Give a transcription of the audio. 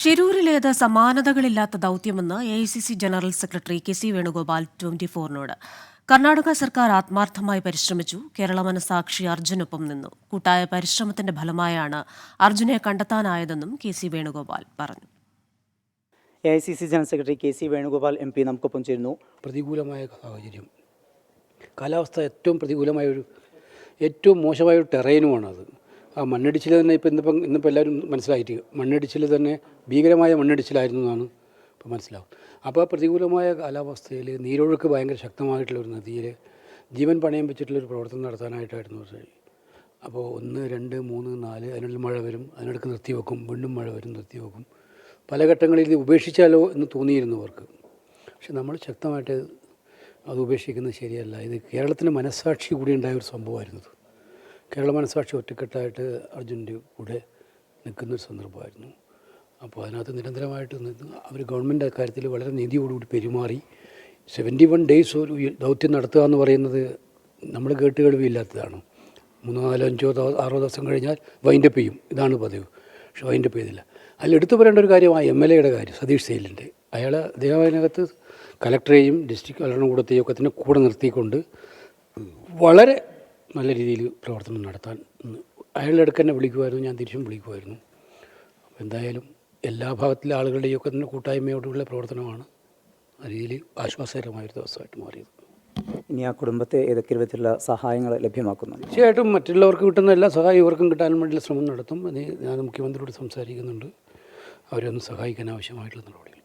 ഷിരൂരിലേത് സമാനതകളില്ലാത്ത ദൌത്യമെന്ന് A I C C general secretary K C Venugopal twenty ഫോറിനോട് Karnataka സർക്കാർ ആത്മാർത്ഥമായി പരിശ്രമിച്ചു. കേരള മനസാക്ഷി അർജുനൊപ്പം നിന്നു. കൂട്ടായ പരിശ്രമത്തിന്റെ ഫലമായാണ് അർജുനെ കണ്ടെത്താനായതെന്നും കെ സി വേണുഗോപാൽ പറഞ്ഞു. A I C C general secretary K C Venugopal M P നമുക്കൊപ്പം ചേരുന്നു. പ്രതികൂലമായ സാഹചര്യം. കാലാവസ്ഥ ഏറ്റവും പ്രതികൂലമായ ഒരു ഏറ്റവും മോശമായ ഒരു ടെറൈനുമാണത് ആ മണ്ണിടിച്ചിൽ തന്നെ ഇപ്പോൾ ഇന്നിപ്പം ഇന്നിപ്പോൾ എല്ലാവരും മനസ്സിലായിട്ട് മണ്ണിടിച്ചിൽ തന്നെ ഭീകരമായ മണ്ണിടിച്ചിലായിരുന്നു എന്നാണ് ഇപ്പോൾ മനസ്സിലാവും. അപ്പോൾ പ്രതികൂലമായ കാലാവസ്ഥയിൽ നീരൊഴുക്ക് ഭയങ്കര ശക്തമായിട്ടുള്ള ഒരു നദിയിൽ ജീവൻ പണയം വെച്ചിട്ടുള്ളൊരു പ്രവർത്തനം നടത്താനായിട്ടായിരുന്നു ശരി അപ്പോൾ ഒന്ന് രണ്ട് മൂന്ന് നാല് അതിനുള്ളിൽ മഴ വരും അതിനിടക്ക് നിർത്തി വെക്കും വീണ്ടും മഴ വരും നിർത്തി വെക്കും. പല ഘട്ടങ്ങളിൽ ഇത് ഉപേക്ഷിച്ചാലോ എന്ന് തോന്നിയിരുന്നു അവർക്ക്. പക്ഷെ നമ്മൾ ശക്തമായിട്ട് അത് ഉപേക്ഷിക്കുന്നത് ശരിയല്ല. ഇത് കേരളത്തിന്റെ മനസ്സാക്ഷി കൂടി ഉണ്ടായ ഒരു സംഭവമായിരുന്നു കേരള മനസ്സാക്ഷി ഒറ്റക്കെട്ടായിട്ട് അർജുന്റെ കൂടെ നിൽക്കുന്നൊരു സന്ദർഭമായിരുന്നു. അപ്പോൾ അതിനകത്ത് നിരന്തരമായിട്ട് നിന്ന് അവർ ഗവൺമെന്റ് അക്കാര്യത്തിൽ വളരെ നീതിയോടുകൂടി പെരുമാറി. സെവന്റി വൺ ഡേയ്സ് ഒരു ദൗത്യം നടത്തുക എന്ന് പറയുന്നത് നമ്മൾ കേട്ട് കേൾവിയില്ലാത്തതാണ്. മൂന്നോ നാലോ അഞ്ചോ ആറോ ദിവസം കഴിഞ്ഞാൽ വൈൻഡപ്പ് ചെയ്യും. ഇതാണ് പതിവ്. പക്ഷെ വൈൻഡപ്പ് ചെയ്തില്ല. അതിൽ എടുത്തു പറയേണ്ട ഒരു കാര്യം ആ എം എൽ എയുടെ കാര്യം സതീഷ് സെയിലിന്റെ. അയാൾ അദ്ദേഹം അതിനകത്ത് കലക്ടറേയും ഡിസ്ട്രിക്ട് ഭരണകൂടത്തെയും ഒക്കെ തന്നെ കൂടെ നിർത്തിക്കൊണ്ട് വളരെ നല്ല രീതിയിൽ പ്രവർത്തനം നടത്താൻ അയാളുടെ അടുക്ക് തന്നെ വിളിക്കുമായിരുന്നു ഞാൻ തിരിച്ചും വിളിക്കുമായിരുന്നു. അപ്പോൾ എന്തായാലും എല്ലാ ഭാഗത്തിലെ ആളുകളുടെയും ഒക്കെ തന്നെ കൂട്ടായ്മയോടുള്ള പ്രവർത്തനമാണ് ആ രീതിയിൽ ആശ്വാസകരമായൊരു ദിവസമായിട്ട് മാറിയത്. ഇനി ആ കുടുംബത്തെ ഏതൊക്കെ വിധത്തിലുള്ള സഹായങ്ങൾ ലഭ്യമാക്കുന്നു തീർച്ചയായിട്ടും മറ്റുള്ളവർക്ക് കിട്ടുന്ന എല്ലാ സഹായം ഇവർക്കും കിട്ടാനും വേണ്ടിയുള്ള ശ്രമം നടത്തും. അത് ഞാൻ മുഖ്യമന്ത്രിയോട് സംസാരിക്കുന്നുണ്ട്. അവരെ ഒന്ന് സഹായിക്കാൻ ആവശ്യമായിട്ടുള്ള നടപടികൾ